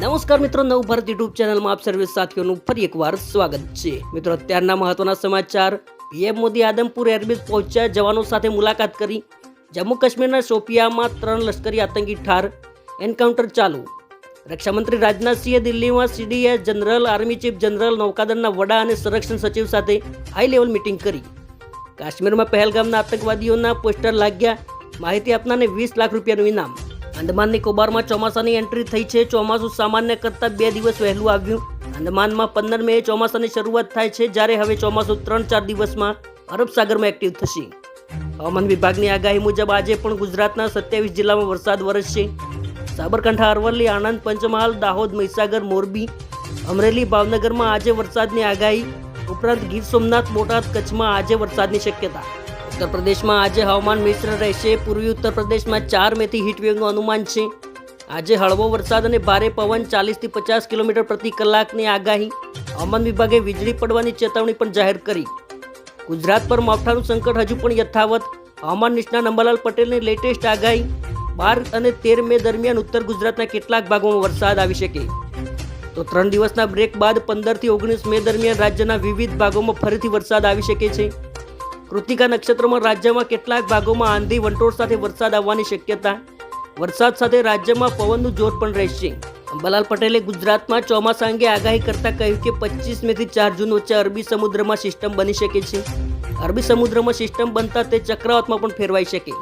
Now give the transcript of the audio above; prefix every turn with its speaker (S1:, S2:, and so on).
S1: નમસ્કાર મિત્રો, નવ ભારત યુટ્યુબ ચેનલમાં આપ સર્વે સાથીઓનું ફરી એકવાર સ્વાગત છે. મિત્રો, અત્યારના મહત્વના સમાચાર. પીએમ મોદી આદમપુર એરબેઝ પહોંચ્યા. જવાનો સાથે મુલાકાત કરી. જમ્મુ કાશ્મીરના શોપિયામાં ત્રણ લશ્કરી આતંકી ઠાર. એન્કાઉન્ટર ચાલુ. રક્ષામંત્રી રાજનાથસિંહે દિલ્હીમાં સીડીએ જનરલ, આર્મી ચીફ જનરલ, નૌકાદળના વડા અને સંરક્ષણ સચિવ સાથે હાઈ લેવલ મિટિંગ કરી. કાશ્મીરમાં પહેલગામના આતંકવાદીઓના પોસ્ટર લાગ્યા. માહિતી આપનારને વીસ લાખ રૂપિયાનું ઇનામ. અંદમાન નિકોબારમાં ચોમાસાની એન્ટ્રી થઈ છે. ચોમાસું સામાન્ય કરતાં બે દિવસ વહેલું આવ્યું. અંદમાનમાં પંદર મે ચોમાસાની શરૂઆત થાય છે, જ્યારે હવે ચોમાસું ત્રણ ચાર દિવસમાં અરબ સાગરમાં એક્ટિવ થશે. હવામાન વિભાગની આગાહી મુજબ આજે પણ ગુજરાતના સત્યાવીસ જિલ્લામાં વરસાદ વરસશે. સાબરકાંઠા, અરવલ્લી, આણંદ, પંચમહાલ, દાહોદ, મહીસાગર, મોરબી, અમરેલી, ભાવનગરમાં આજે વરસાદની આગાહી. ઉપરાંત ગીર સોમનાથ, બોટાદ, કચ્છમાં આજે વરસાદની શક્યતા. ઉત્તર પ્રદેશમાં આજે હવામાન મિશ્ર રહેશે. પૂર્વી ઉત્તર પ્રદેશમાં ચાર મેથી હીટવેવનું અનુમાન છે. આજે હળવો વરસાદ અને ભારે પવન ચાલીસથી પચાસ કિલોમીટર પ્રતિ કલાકની આગાહી. હવામાન વિભાગે વીજળી પડવાની ચેતવણી પણ જાહેર કરી. ગુજરાત પર માવઠાનું સંકટ હજુ પણ યથાવત. હવામાન નિષ્ણાત અંબાલાલ પટેલની લેટેસ્ટ આગાહી. બાર અને તેર મે દરમિયાન ઉત્તર ગુજરાતના કેટલાક ભાગોમાં વરસાદ આવી શકે. તો ત્રણ દિવસના બ્રેક બાદ પંદરથી ઓગણીસ મે દરમિયાન રાજ્યના વિવિધ ભાગોમાં ફરીથી વરસાદ આવી શકે છે. કૃતિકા નક્ષત્રમાં રાજ્યમાં કેટલાક ભાગોમાં આંધી વંટોળ સાથે વરસાદ આવવાની શક્યતા. વરસાદ સાથે રાજ્યમાં પવનનું જોર પણ રહેશે. અંબાલાલ પટેલે ગુજરાતમાં ચોમાસા અંગે આગાહી કરતા કહ્યું કે પચીસ મે થી ચાર જૂન વચ્ચે અરબી સમુદ્રમાં સિસ્ટમ બની શકે છે. અરબી સમુદ્રમાં સિસ્ટમ બનતા તે ચક્રવાતમાં પણ ફેરવાઈ શકે.